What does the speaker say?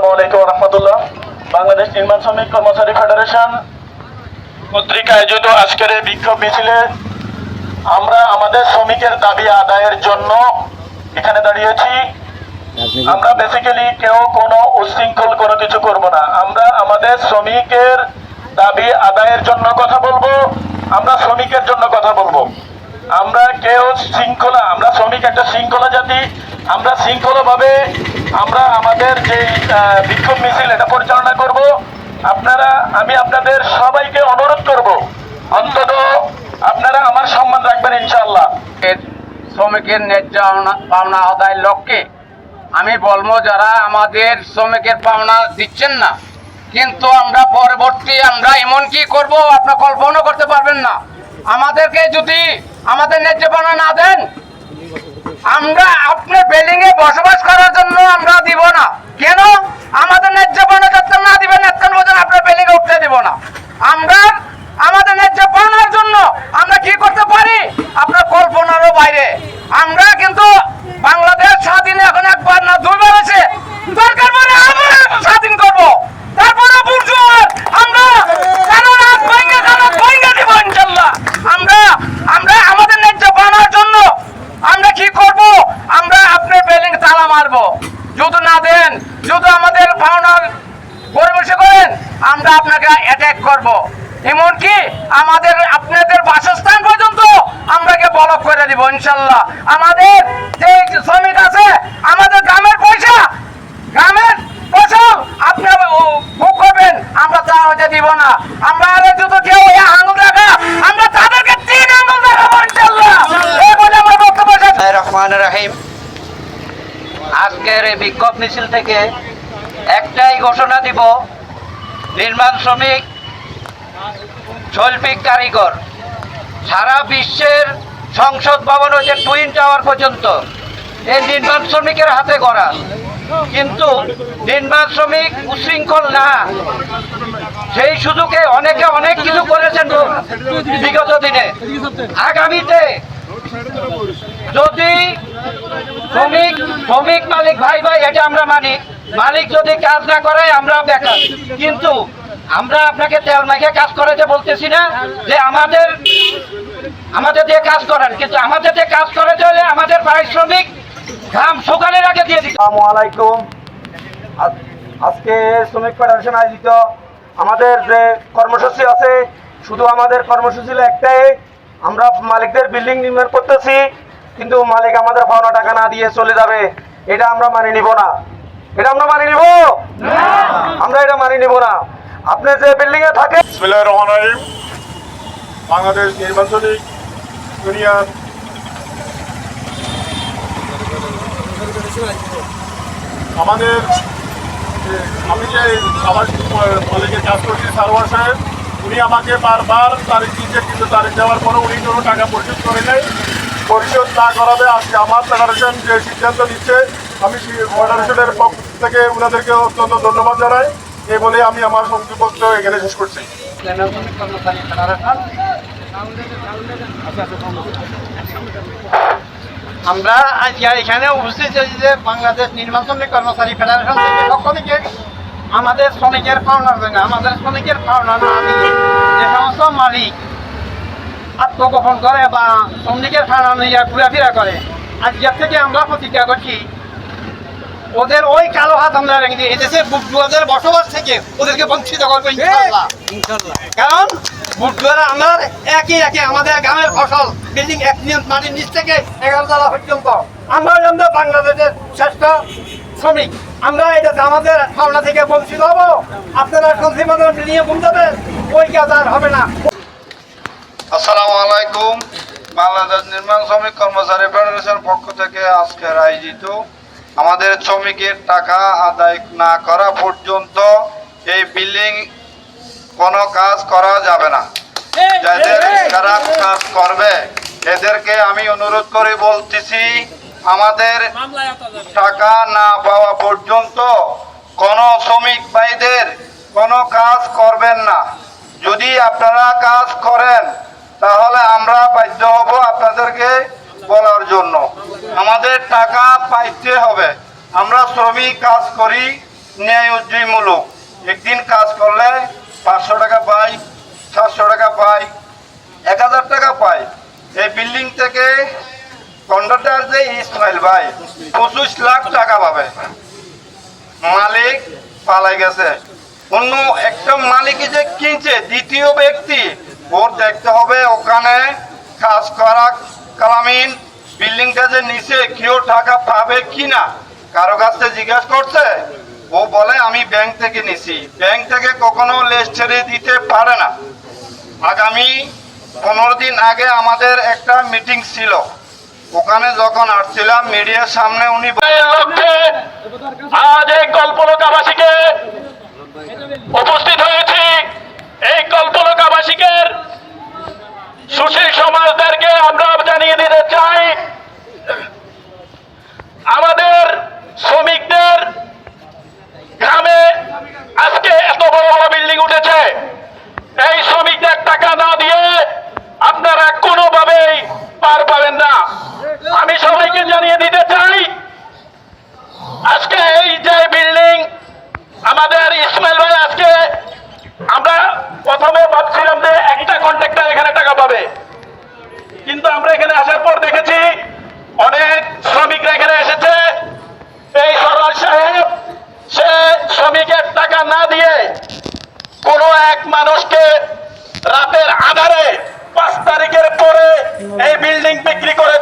আসসালামু আলাইকুম রহমতুল্লাহ। বাংলাদেশ নির্মাণ শ্রমিক কর্মচারী ফেডারেশন কর্তৃক আয়োজিত আজকের এই বিক্ষোভ মিছিলে আমরা আমাদের শ্রমিকের দাবি আদায়ের জন্য এখানে দাঁড়িয়েছি। আমরা বেসিক্যালি কেউ কোনো উশৃঙ্খল কোনো কিছু করব না। আমরা আমাদের শ্রমিকের দাবি আদায়ের জন্য কথা বলব, আমরা শ্রমিকের জন্য কথা বলব। আমরা কেউ শৃঙ্খলা, আমরা শ্রমিক একটা শৃঙ্খলা জাতি আমরা শৃঙ্খলাভাবে আমরা আমাদের যে বিক্ষোভ মিছিল, এটা পরিচালনা করব। আপনারা, আমি আপনাদের সবাইকে অনুরোধ করব, অন্তত আপনারা আমার সম্মান রাখবেন, ইনশাআল্লাহ। এর শ্রমিকের ন্যায্য পাওনা আদায়ের লক্ষ্যে আমি বলব, যারা আমাদের শ্রমিকের পাওনা দিচ্ছেন না, কিন্তু আমরা পরবর্তী আমরা এমন কি করব, আপনার কল্পনা করতে পারবেন না। আমাদেরকে যদি, আমাদের ন্যায্য পাওনা না দেন আমরা আপনার বিল্ডিং এ বসবাস করার জন্য আমরা দিব না কেন আমাদের ন্যায্য পাওনা যতক্ষণ না দিবেন এতক্ষণ পর্যন্ত আপনার বিল্ডিং এ উঠতে দিব না আমরা আমাদের ন্যায্য পাওনার জন্য আমরা কি করতে পারি আপনার কল্পনারও বাইরে আমরা কিন্তু বাংলাদেশ স্বাধীন এখন একবার না দুইবার আছে দরকার পড়ে আমরা স্বাধীন করব তারপরে বুঝুয়ার আমরা কারণ হাত ভেঙে কারণ ভেঙে দিব ইনশাল্লাহ আমরা আমরা আমাদের ন্যায্য পাওনার জন্য আমরা কি করব আমরা আপনার বিল্ডিং তালা মারবো যদি না দেন যদি আমাদের পাওনার পরিবেশ করেন আমরা আপনাকে করব এমনকি আমাদের আপনাদের বাসস্থান পর্যন্ত আমরাকে ব্লক করে দিব ইনশাল্লাহ। আমাদের যে শ্রমিক আছে আমাদের গ্রামের পয়সা গ্রামের ফসল আপনার ভোগ করবেন। আমরা তা হতে দিব না। আমরা আর যদি কেউ আঙুল দেখা আমরা তাদেরকে তিন আঙুল দেখাবো ইনশাল্লাহ। এই বলে আমার বক্তব্য রহমান রাহিম। আজকের এই বিক্ষোভ মিছিল থেকে একটাই ঘোষণা দিব নির্মাণ শ্রমিক শৈল্পিক কারিগর। সারা বিশ্বের সংসদ ভবন হচ্ছে টুইন টাওয়ার পর্যন্ত। এই নির্মাণ শ্রমিকের হাতে গড়া। কিন্তু নির্মাণ শ্রমিক উশৃঙ্খল না। সেই সুযোগে অনেকে অনেক কিছু করেছেন বিগত দিনে। আগামীতে যদি শ্রমিক শ্রমিক মালিক ভাই ভাই, এটা আমরা মানি। মালিক যদি কাজ না করে আমরা বেকার। কিন্তু আমরা আপনাকে তেল মাখে কাজ করাতে বলতেছি না যে আমাদের আমাদের দিয়ে কাজ করেন কিন্তু আমাদের দিয়ে কাজ করাতে হলে আমাদের পারিশ্রমিক ঘাম সকালের আগে দিয়ে দিতে আসসালামু আলাইকুম। আজ- আজকে শ্রমিক ফেডারেশন আয়োজিত আমাদের যে কর্মসূচি আছে শুধু আমাদের কর্মসূচি একটাই আমরা মালিকদের বিল্ডিং নির্মাণ করতেছি কিন্তু মালিক আমাদের পাওনা টাকা না দিয়ে চলে যাবে এটা আমরা মানি নিব না। এটা আমরা মানি নিব? আমরা এটা মানি নিব না। আপনি যে বিল্ডিং এ থাকে বিসমিল্লাহির রহমানির রহিম। বাংলাদেশ নির্বাচনী ইউনিয়ন। আমাদের আমি যে আবাসিক কলেজে কাজ করছি সারোয়ার সাহেব, উনি আমাকে বারবার তারিখ দিচ্ছে কিন্তু তারিখ দেওয়ার পরে উনি কোনো টাকা পরিশোধ করে নেই। পরিশোধ না করাবে আজকে আমার ফেডারেশন যে সিদ্ধান্ত নিচ্ছে, আমি ফেডারেশনের পক্ষ থেকে ওনাদেরকে অত্যন্ত ধন্যবাদ জানাই। এই বলে আমি আমার সংযুক্ত এখানে শেষ করছি। আমরা এখানে উপস্থিত হয়েছি যে বাংলাদেশ শ্রমিক কর্মচারী ফেডারেশন থেকে পক্ষ থেকে আমাদের শ্রমিকের পাওনার জন্য। আমাদের শ্রমিকের পাওনা না দিলে যে সমস্ত মালিক আত্মগোপন করে বা শ্রমিকের পাওনা নিয়ে ঘোরাফেরা করে আজকের থেকে আমরা প্রতিজ্ঞা করছি ওদের ওই কালো হাত আমরা রেখে দিই এদেশে বুদ্ধুয়াদের বসবাস থেকে ওদেরকে বঞ্চিত করব ইনশাল্লাহ। কারণ বুদ্ধুয়ারা আমরা একই একে আমাদের গ্রামের ফসল। বিল্ডিং এক মাটির নিচ থেকে এগারো তলা পর্যন্ত। আমরা আমরা বাংলাদেশের শ্রেষ্ঠ শ্রমিক। আমরা এটা আমাদের ভাবনা থেকে বঞ্চিত হব। আপনারা সন্ধি মতো নিয়ে বুঝতেন ওই কাজ আর হবে না। আসসালামু আলাইকুম। বাংলাদেশ নির্মাণ শ্রমিক কর্মচারী ফেডারেশন পক্ষ থেকে আজকের আয়োজিত আমাদের শ্রমিকের টাকা আদায় না করা পর্যন্ত এই বিল্ডিং কোনো কাজ করা যাবে না। যাদের খারাপ কাজ করবে, এদেরকে আমি অনুরোধ করে বলতেছি, আমাদের টাকা না পাওয়া পর্যন্ত কোনো শ্রমিক ভাইদের কোনো কাজ করবেন না। যদি আপনারা কাজ করেন, তাহলে আমরা বাধ্য হব আপনাদেরকে বলার জন্য। আমাদের টাকা পাইতে হবে। আমরা শ্রমিক কাজ করি ন্যায় উজ্জীমূলক একদিন কাজ করলে পাঁচশো টাকা পাই, সাতশো টাকা পাই, এক হাজার টাকা পাই। এই বিল্ডিং থেকে কন্ট্রাক্টর যে ইসমাইল ভাই, পঁচিশ লাখ টাকা পাবে। মালিক পালাই গেছে। অন্য একটা মালিক যে কিনছে, দ্বিতীয় ব্যক্তি, ওর দেখতে হবে ওখানে কাজ করা কালামিন বিল্ডিংটা যে নিচে কেউ টাকা পাবে কিনা কারও কাছে জিজ্ঞাসা করছে? ও বলে, আমি ব্যাংক থেকে নিছি। ব্যাংক থেকে কখনো লেস ছেড়ে দিতে পারে না। আগামী পনেরো দিন আগে আমাদের একটা মিটিং ছিল। ওখানে যখন আসছিলাম মিডিয়ার সামনে উনি আজ এই কল্পলক আবাসিকে উপস্থিত হয়েছি। এই কল্পলক আবাসিকের সুশীল সমাজদেরকে আমরা জানিয়ে দিতে চাই আমাদের শ্রমিকদের গ্রামে আজকে এত বড় বড় বিল্ডিং উঠেছে এই টাকা না দিয়ে আপনারা কোনোভাবেই পার পাবেন না। আমি সবাইকে জানিয়ে দিতে চাই, আজকে এই যে বিল্ডিং আমাদের ইসমাইল ভাই আজকে, আমরা প্রথমে ভাবছিলাম যে একটা কন্ট্রাক্টর এখানে টাকা পাবে। কিন্তু আমরা এখানে আসার পর দেখেছি অনেক শ্রমিকরা এখানে এসেছে। এই সরোয়ার সাহেব, সে শ্রমিকের টাকা না দিয়ে কোনো এক মানুষকে এই বিল্ডিং বিক্রি করে